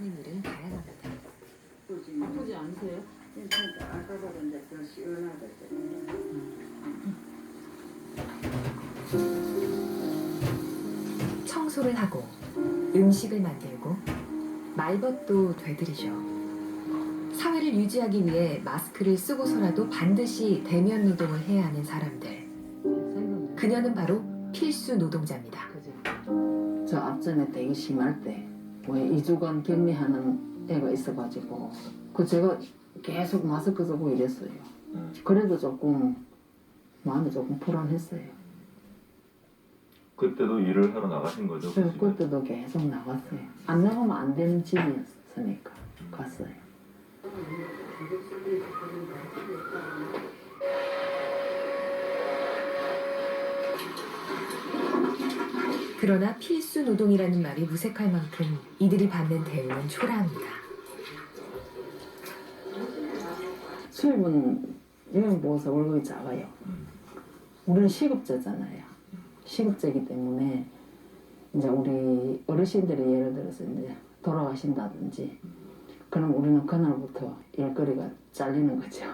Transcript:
하는 일은 다양합니다. 아프지 않으세요? 괜찮다. 아까보다 이제 더 시원하거든. 청소를 하고 음식을 만들고 말벗도 되들이죠. 사회를 유지하기 위해 마스크를 쓰고서라도 반드시 대면 노동을 해야 하는 사람들. 그녀는 바로 필수 노동자입니다. 저 앞전에 되게 심할 때, 왜 2주간 격리하는 애가 있어가지고, 그 제가 계속 마스크 쓰고 이랬어요. 그래도 조금, 마음이 조금 불안했어요. 그때도 일을 하러 나가신 거죠? 그 그래서 집에? 그때도 계속 나갔어요. 안 나가면 안 되는 집이었으니까 갔어요. 그러나 필수 노동이라는 말이 무색할 만큼 이들이 받는 대우는 초라합니다. 수입은 요양보호사 월급이 작아요. 우리는 시급제잖아요. 시급제이기 때문에 이제 우리 어르신들이 예를 들어서 이제 돌아가신다든지 그럼 우리는 그날부터 일거리가 잘리는 거죠.